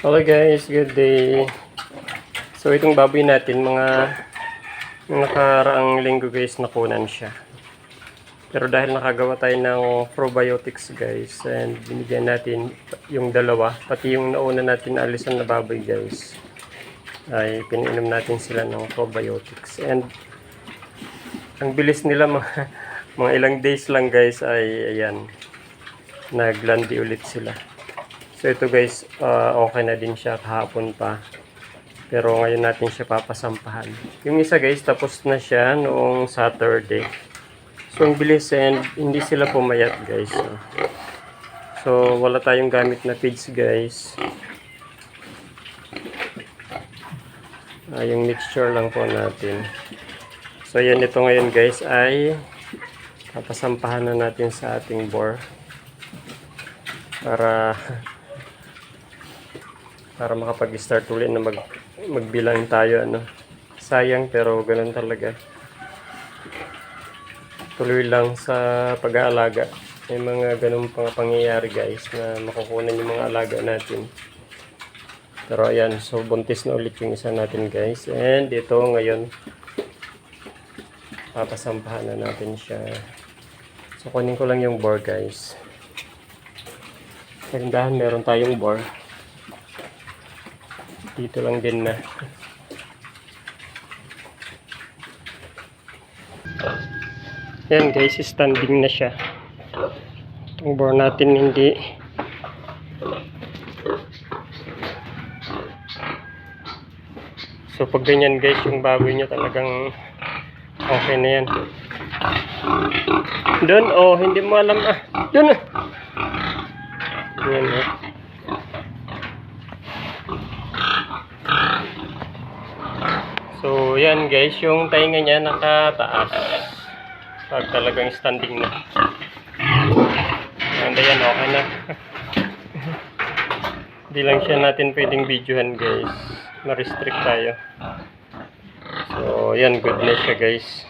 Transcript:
Hello guys, good day. So itong baboy natin, mga nakaraang linggo guys, nakunan siya. Pero dahil nakagawa tayo ng probiotics guys, and binigyan natin yung dalawa, pati yung nauna natin na alisan na baboy guys, ay pininom natin sila ng probiotics. And ang bilis nila mga, mga ilang days lang guys ay ayan, naglandi ulit sila. So ito guys, ah, okay na din siya kahapon pa. Pero ngayon natin siya papasampahan. Yung isa guys, tapos na siya noong Saturday. So ang bilis and hindi sila pumayat guys. So, so wala tayong gamit na feeds guys. Ah, yung mixture lang po natin. So yan ito ngayon guys ay papasampahan na natin sa ating bore para para makapag-start ulit na mag magbilang tayo ano. Sayang pero ganun talaga. Tuloy lang sa pag-aalaga. May mga ganun pang pangyayari guys na makukunan yung mga alaga natin. Pero ayan, so buntis na ulit yung isa natin guys. And ito ngayon, papasampahan na natin siya. So kunin ko lang yung bore guys. Kagandahan meron tayong bore. Dito lang din na. Yan guys, standing na siya. Itong natin hindi So pag ganyan guys, yung baboy niya talagang okay na yan. Doon, oh, hindi mo alam ah. Doon ah. Yan eh. So, yan guys, yung tainga niya nakataas. Pag talagang standing na. And yan, okay na. Hindi lang siya natin pwedeng videohan guys. Na-restrict tayo. So, yan, good na siya guys.